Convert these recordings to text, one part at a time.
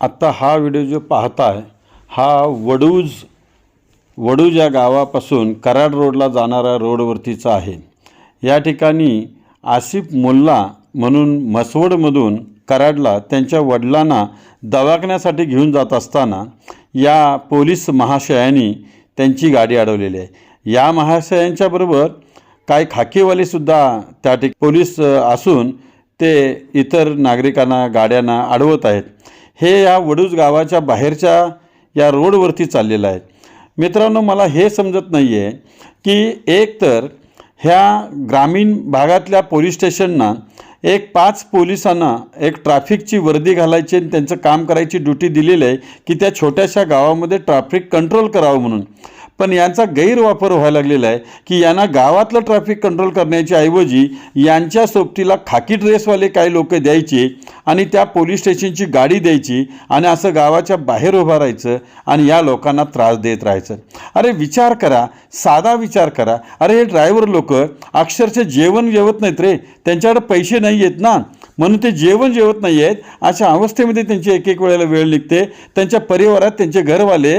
आत्ता हा व्हिडिओ जो पाहताय हा वडूज वडूज या गावापासून कराड रोडला जाणाऱ्या रोडवरतीचा आहे. या ठिकाणी आसिफ मुल्ला म्हणून म्हसवडमधून कराडला त्यांच्या वडिलांना दवाखान्यासाठी घेऊन जात असताना या पोलीस महाशयांनी त्यांची गाडी अडवलेली आहे. या महाशयांच्याबरोबर काही खाकीवालेसुद्धा त्या ठिक पोलीस असून ते इतर नागरिकांना गाड्यांना अडवत आहेत. हे या वडूज गावाच्या बाहेरच्या या रोडवरती चाललेलं आहे. मित्रांनो मला हे समजत नाही आहे की एक तर ह्या ग्रामीण भागातल्या पोलीस स्टेशनना एक पाच पोलिसांना एक ट्रॅफिकची वर्दी घालायची आणि त्यांचं काम करायची ड्युटी दिलेली आहे की त्या छोट्याशा गावामध्ये ट्रॅफिक कंट्रोल करावं म्हणून. पण यांचा गैरवापर व्हायला लागलेला आहे की यांना गावातलं ट्रॅफिक कंट्रोल करण्याच्या ऐवजी यांच्या सोबतीला खाकी ड्रेसवाले काही लोक द्यायचे आणि त्या पोलीस स्टेशनची गाडी द्यायची आणि असं गावाच्या बाहेर उभं राहायचं आणि या लोकांना त्रास देत राहायचं. अरे विचार करा साधा विचार करा. अरे हे ड्रायव्हर लोक अक्षरशः जेवण जेवत नाहीत रे. त्यांच्याकडे पैसे नाही आहेत ना. म्हणून ते जेवण जेवत नाही आहेत अशा अवस्थेमध्ये त्यांची एक एक वेळेला वेळ निघते. त्यांच्या परिवारात त्यांचे घरवाले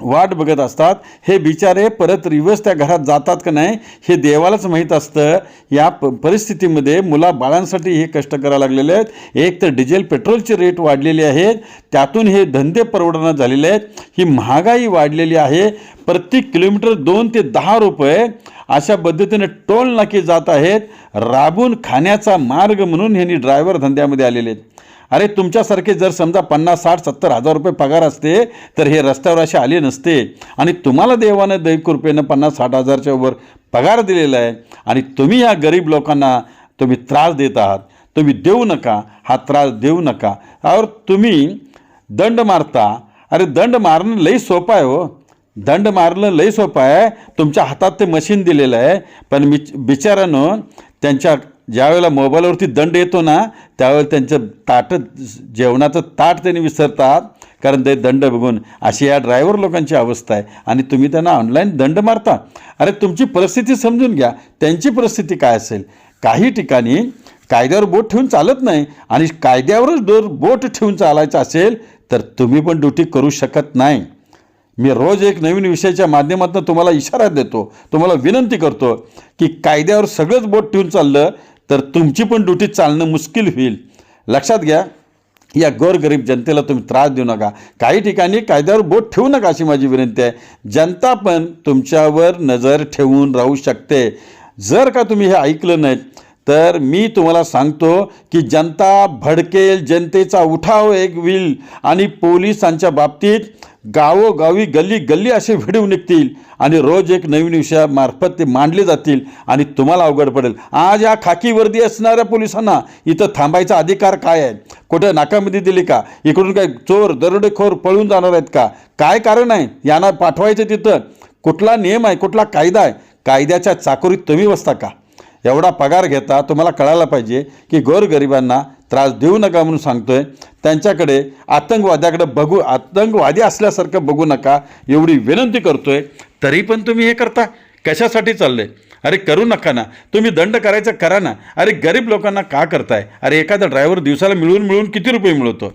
वाट बघत असतात. हे बिचारे परत रिवर्स त्या घरात जातात का नाही हे देवालाच माहीत असतं. या प परिस्थितीमध्ये मुला बाळांसाठी हे कष्ट करायला लागलेले आहेत. एक तर डिझेल पेट्रोलचे रेट वाढलेले आहेत. त्यातून हे धंदे परवडणं झालेले आहेत. ही महागाई वाढलेली आहे. प्रत्येक किलोमीटर दोन ते दहा रुपये अशा पद्धतीने टोल नाके जात आहेत. राबून खाण्याचा मार्ग म्हणून ह्यांनी ड्रायव्हर धंद्यामध्ये आलेले आहेत. अरे तुमच्यासारखे जर समजा पन्नास साठ सत्तर हजार रुपये पगार असते तर हे रस्त्यावर असे आले नसते. आणि तुम्हाला देवानं दैवकृपेनं पन्नास साठ हजारच्या वर पगार दिलेला आहे. आणि तुम्ही या गरीब लोकांना तुम्ही त्रास देत आहात. तुम्ही देऊ नका. हा त्रास देऊ नका. और तुम्ही दंड मारता. अरे दंड मारणं लई सोपं आहे हो. दंड मारणं लई सोपं आहे. तुमच्या हातात ते मशीन दिलेलं आहे. पण मी बिचारानं त्यांच्या ज्यावेळेला मोबाईलवरती दंड येतो ना त्यावेळेला त्यांचं ताट जेवणाचं ताट त्यांनी विसरतात. कारण ते दंड बघून अशी या ड्रायव्हर लोकांची अवस्था आहे. आणि तुम्ही त्यांना ऑनलाईन दंड मारता. अरे तुमची परिस्थिती समजून घ्या. त्यांची परिस्थिती काय असेल? काही ठिकाणी कायद्यावर बोट ठेवून चालत नाही. आणि कायद्यावरच डोर बोट ठेवून चालायचं असेल तर तुम्ही पण ड्युटी करू शकत नाही. मी रोज एक नवीन विषयाच्या माध्यमातून तुम्हाला इशारा देतो तुम्हाला विनंती करतो की कायद्यावर सगळंच बोट ठेवून चाललं तर तुमची पण ड्युटी चालणं मुश्किल होईल. लक्षात घ्या या गोरगरीब जनतेला तुम्ही त्रास देऊ नका. काही ठिकाणी कायद्यावर बोट ठेवू नका अशी माझी विनंती आहे. जनता पण तुमच्यावर नजर ठेवून राहू शकते. जर का तुम्ही हे ऐकलं नाहीत तर मी तुम्हाला सांगतो की जनता भडकेल जनतेचा उठाव एक होईल आणि पोलिसांच्या बाबतीत गावोगावी गल्ली गल्ली असे व्हिडिओ निघतील आणि रोज एक नवीन विषयामार्फत ते मांडले जातील आणि तुम्हाला अवघड पडेल. आज या खाकी वर्दी असणाऱ्या पोलिसांना इथं थांबायचा अधिकार काय आहे? कुठं नाकामध्ये दिली का? इकडून काय चोर दरोडेखोर पळून जाणार आहेत का? काय कारण आहे? यांना पाठवायचं तिथं. कुठला नियम आहे? कुठला कायदा आहे? कायद्याच्या चाकोरीत तुम्ही बसता का? एवढा पगार घेता तुम्हाला कळायला पाहिजे की गोरगरिबांना त्रास देऊ नका म्हणून सांगतोय. त्यांच्याकडे आतंकवाद्याकडे बघू आतंकवादी असल्यासारखं बघू नका एवढी विनंती करतोय. तरी पण तुम्ही हे करता. कशासाठी चाललंय अरे करू नका ना. तुम्ही दंड करायचं करा ना. अरे गरीब लोकांना का करताय? अरे एखादा ड्रायव्हर दिवसाला मिळून मिळून किती रुपये मिळवतो?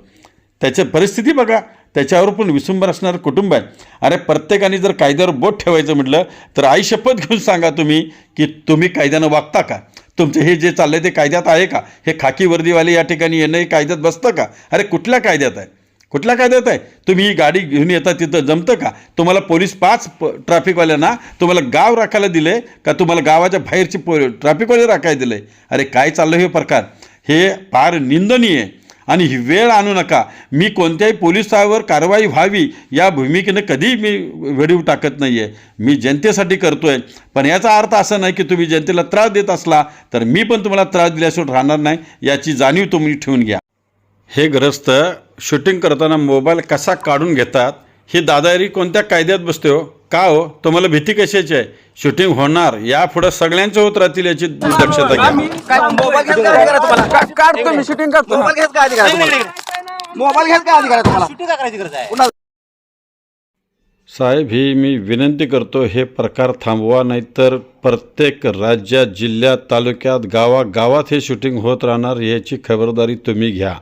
त्याची परिस्थिती बघा. त्याच्यावर पण विसंबर असणारं कुटुंब आहे. अरे प्रत्येकाने जर कायद्यावर बोट ठेवायचं म्हटलं तर आई शपथ घेऊन सांगा तुम्ही की तुम्ही कायद्यानं वागता का? तुमचे हे जे चाललंय ते कायद्यात आहे का? हे खाकी वर्दीवाले या ठिकाणी येणं हे कायद्यात बसतं का? अरे कुठल्या कायद्यात आहे? कुठल्या कायद्यात आहे? तुम्ही ही गाडी घेऊन येता तिथं जमतं का? तुम्हाला पोलीस पाच प ट्रॅफिकवाल्यांना तुम्हाला गाव राखायला दिले का? तुम्हाला गावाच्या बाहेरचे पो ट्रॅफिकवाले राखायला दिले अरे काय चाललं हे प्रकार? हे फार निंदनीय आहे. आणि ही वेळ आणू नका. मी कोणत्याही पोलिसावर कारवाई व्हावी या भूमिकेनं कधीही मी व्हिडिओ टाकत नाही आहे मी जनतेसाठी करतो आहे पण याचा अर्थ असा नाही की तुम्ही जनतेला त्रास देत असला तर मी पण तुम्हाला त्रास दिल्याशिवाय राहणार नाही याची जाणीव तुम्ही ठेवून घ्या. हे ग्रस्त शूटिंग करताना मोबाईल कसा काढून घेतात? ही दादागिरी कोणत्या कायद्यात बसते हो? का हो? तुम्हाला भीती कशाची आहे? शूटिंग होणार. या पुढे सगळ्यांचे होत राहतील याची दक्षता घ्या. काय मोबाईल घ्यायचा काय अधिकार आहे तुम्हाला? का- काढतो मी शूटिंग करतो? मोबाईल घ्यायचा काय अधिकार आहे तुम्हाला? मोबाईल घ्यायचा काय अधिकार आहे तुम्हाला? सुट्टी का करायची गरज आहे? कुणाला? साहेब ही मी विनंती करतो हे प्रकार थांबवा नाहीतर प्रत्येक राज्यात जिल्ह्यात तालुक्यात गावागावात हे शूटिंग होत राहणार याची खबरदारी तुम्ही घ्या.